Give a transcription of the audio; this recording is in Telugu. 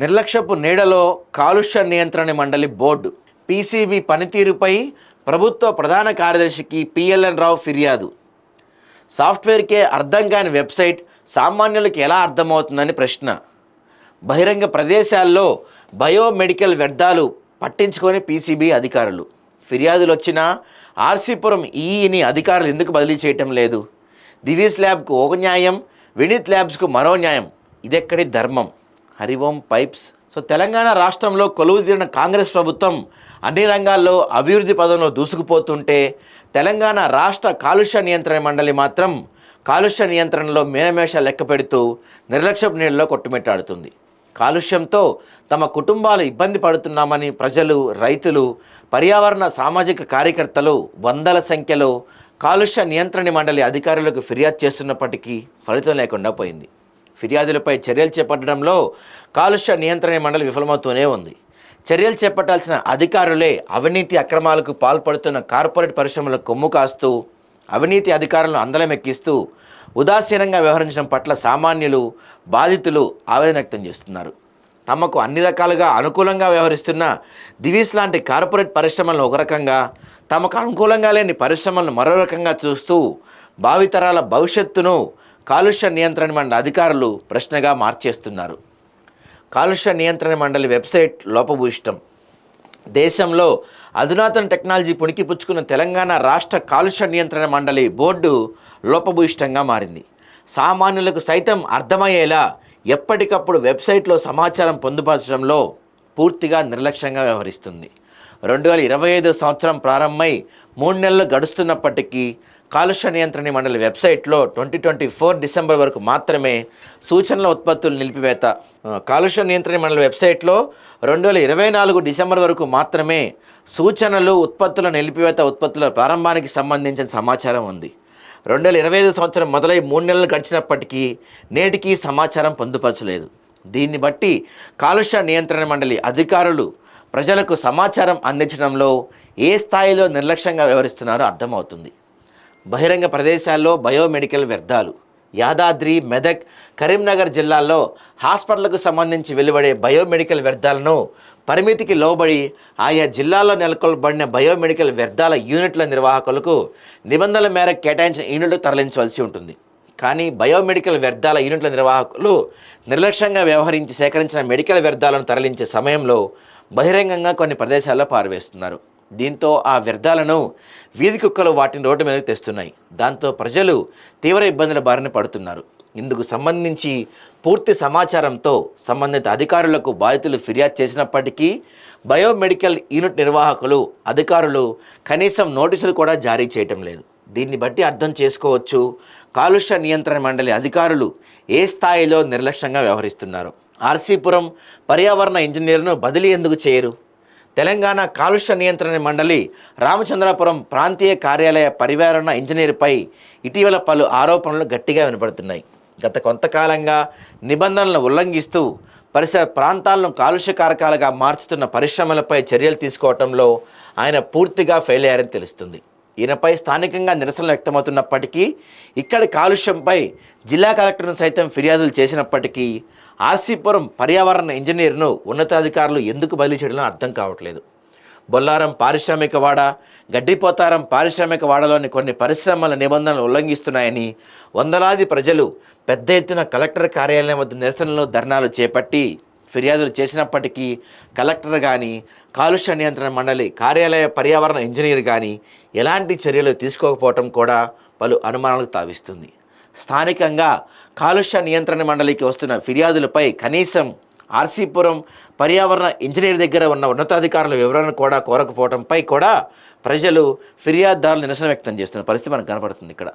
నిర్లక్ష్యపు నీడలో కాలుష్య నియంత్రణ మండలి బోర్డు. పీసీబీ పనితీరుపై ప్రభుత్వ ప్రధాన కార్యదర్శికి పిఎల్ఎన్ రావు ఫిర్యాదు. సాఫ్ట్వేర్కే అర్థం కాని వెబ్సైట్ సామాన్యులకు ఎలా అర్థమవుతుందని ప్రశ్న. బహిరంగ ప్రదేశాల్లో బయోమెడికల్ వ్యర్థాలు పట్టించుకొని పీసీబీ అధికారులు. ఫిర్యాదులు వచ్చినా ఆర్సీపురం ఈఈని అధికారులు ఎందుకు బదిలీ చేయటం లేదు? దివీస్ ల్యాబ్కు ఒక న్యాయం వినీత్ ల్యాబ్స్కు మరో న్యాయం. ఇదెక్కడి ధర్మం? హరిఓం పైప్స్. సో తెలంగాణ రాష్ట్రంలో కొలువు తీరిన కాంగ్రెస్ ప్రభుత్వం అన్ని రంగాల్లో అభివృద్ధి పదంలో దూసుకుపోతుంటే తెలంగాణ రాష్ట్ర కాలుష్య నియంత్రణ మండలి మాత్రం కాలుష్య నియంత్రణలో మేనమేష లెక్క పెడుతూ నిర్లక్ష్యపు నీళ్ళలో కొట్టుమిట్టాడుతుంది. కాలుష్యంతో తమ కుటుంబాలు ఇబ్బంది పడుతున్నామని ప్రజలు రైతులు పర్యావరణ సామాజిక కార్యకర్తలు వందల సంఖ్యలో కాలుష్య నియంత్రణ మండలి అధికారులకు ఫిర్యాదు చేస్తున్నప్పటికీ ఫలితం లేకుండా పోయింది. ఫిర్యాదులపై చర్యలు చేపట్టడంలో కాలుష్య నియంత్రణ మండలి విఫలమవుతూనే ఉంది. చర్యలు చేపట్టాల్సిన అధికారులే అవినీతి అక్రమాలకు పాల్పడుతున్న కార్పొరేట్ పరిశ్రమలకు కొమ్ము కాస్తూ అవినీతి అధికారులను అందలం ఎక్కిస్తూ ఉదాసీనంగా వ్యవహరించడం పట్ల సామాన్యులు బాధితులు ఆవేదన వ్యక్తం చేస్తున్నారు. తమకు అన్ని రకాలుగా అనుకూలంగా వ్యవహరిస్తున్న దివీస్ లాంటి కార్పొరేట్ పరిశ్రమలను ఒక రకంగా తమకు అనుకూలంగా లేని పరిశ్రమలను మరో రకంగా చూస్తూ భావితరాల భవిష్యత్తును కాలుష్య నియంత్రణ మండలి అధికారులు ప్రశ్నగా మార్చేస్తున్నారు. కాలుష్య నియంత్రణ మండలి వెబ్సైట్ లోపభూయిష్టం. దేశంలో అధునాతన టెక్నాలజీ పుణికిపుచ్చుకున్న తెలంగాణ రాష్ట్ర కాలుష్య నియంత్రణ మండలి బోర్డు లోపభూయిష్టంగా మారింది. సామాన్యులకు సైతం అర్థమయ్యేలా ఎప్పటికప్పుడు వెబ్సైట్లో సమాచారం పొందుపరచడంలో పూర్తిగా నిర్లక్ష్యంగా వ్యవహరిస్తుంది. రెండు వేల ఇరవై ఐదు సంవత్సరం ప్రారంభమై మూడు నెలలు గడుస్తున్నప్పటికీ కాలుష్య నియంత్రణ మండలి వెబ్సైట్లో ట్వంటీ ట్వంటీ ఫోర్ డిసెంబర్ వరకు మాత్రమే సూచనల ఉత్పత్తులు నిలిపివేత. కాలుష్య నియంత్రణ మండలి వెబ్సైట్లో రెండు వేల ఇరవై నాలుగు డిసెంబర్ వరకు మాత్రమే సూచనలు ఉత్పత్తుల నిలిపివేత ఉత్పత్తుల ప్రారంభానికి సంబంధించిన సమాచారం ఉంది. రెండు వేల ఇరవై ఐదు సంవత్సరం మొదలై మూడు నెలలు గడిచినప్పటికీ నేటికి సమాచారం పొందుపరచలేదు. దీన్ని బట్టి కాలుష్య నియంత్రణ మండలి అధికారులు ప్రజలకు సమాచారం అందించడంలో ఏ స్థాయిలో నిర్లక్ష్యంగా వ్యవహరిస్తున్నారో అర్థమవుతుంది. బహిరంగ ప్రదేశాల్లో బయోమెడికల్ వ్యర్థాలు. యాదాద్రి మెదక్ కరీంనగర్ జిల్లాల్లో హాస్పిటల్కు సంబంధించి వెలువడే బయోమెడికల్ వ్యర్థాలను పరిమితికి లోబడి ఆయా జిల్లాల్లో నెలకొల్పబడిన బయోమెడికల్ వ్యర్థాల యూనిట్ల నిర్వాహకులకు నిబంధనల మేరకు కేటాయించిన యూనిట్లు తరలించవలసి ఉంటుంది. కానీ బయోమెడికల్ వ్యర్థాల యూనిట్ల నిర్వాహకులు నిర్లక్ష్యంగా వ్యవహరించి సేకరించిన మెడికల్ వ్యర్థాలను తరలించే సమయంలో బహిరంగంగా కొన్ని ప్రదేశాల్లో పారవేస్తున్నారు. దీంతో ఆ వ్యర్థాలను వీధి కుక్కలు వాటిని రోడ్డు మీద తెస్తున్నాయి. దాంతో ప్రజలు తీవ్ర ఇబ్బందుల బారిన పడుతున్నారు. ఇందుకు సంబంధించి పూర్తి సమాచారంతో సంబంధిత అధికారులకు బాధితులు ఫిర్యాదు చేసినప్పటికీ బయోమెడికల్ యూనిట్ నిర్వాహకులు అధికారులు కనీసం నోటీసులు కూడా జారీ చేయటం లేదు. దీన్ని బట్టి అర్థం చేసుకోవచ్చు కాలుష్య నియంత్రణ మండలి అధికారులు ఏ స్థాయిలో నిర్లక్ష్యంగా వ్యవహరిస్తున్నారు? ఆర్సీపురం పర్యావరణ ఇంజనీర్ను బదిలీ ఎందుకు చేయరు? తెలంగాణ కాలుష్య నియంత్రణ మండలి రామచంద్రాపురం ప్రాంతీయ కార్యాలయ పరివారణ ఇంజనీర్పై ఇటీవల పలు ఆరోపణలు గట్టిగా వినపడుతున్నాయి. గత కొంతకాలంగా నిబంధనలను ఉల్లంఘిస్తూ పరిసర ప్రాంతాలను కాలుష్య కారకాలుగా మార్చుతున్న పరిశ్రమలపై చర్యలు తీసుకోవడంలో ఆయన పూర్తిగా ఫెయిల్ అయ్యారని తెలుస్తుంది. ఈయనపై స్థానికంగా నిరసనలు వ్యక్తమవుతున్నప్పటికీ ఇక్కడి కాలుష్యంపై జిల్లా కలెక్టర్ను సైతం ఫిర్యాదులు చేసినప్పటికీ ఆర్సీపురం పర్యావరణ ఇంజనీర్ను ఉన్నతాధికారులు ఎందుకు బదిలీ చేయడం అర్థం కావట్లేదు. బొల్లారం పారిశ్రామిక వాడ గడ్డిపోతారం పారిశ్రామిక వాడలోని కొన్ని పరిశ్రమల నిబంధనలు ఉల్లంఘిస్తున్నాయని వందలాది ప్రజలు పెద్ద ఎత్తున కలెక్టర్ కార్యాలయం వద్ద నిరసనలు ధర్నాలు చేపట్టి ఫిర్యాదులు చేసినప్పటికీ కలెక్టర్ కానీ కాలుష్య నియంత్రణ మండలి కార్యాలయ పర్యావరణ ఇంజనీర్ కానీ ఎలాంటి చర్యలు తీసుకోకపోవటం కూడా పలు అనుమానాలకు తావిస్తుంది. స్థానికంగా కాలుష్య నియంత్రణ మండలికి వస్తున్న ఫిర్యాదులపై కనీసం ఆర్సీపురం పర్యావరణ ఇంజనీర్ దగ్గర ఉన్న ఉన్నతాధికారుల వివరణ కూడా కోరకపోవడంపై కూడా ప్రజలు ఫిర్యాదుదారులు నిరసన వ్యక్తం చేస్తున్న పరిస్థితి మనకు కనపడుతుంది ఇక్కడ.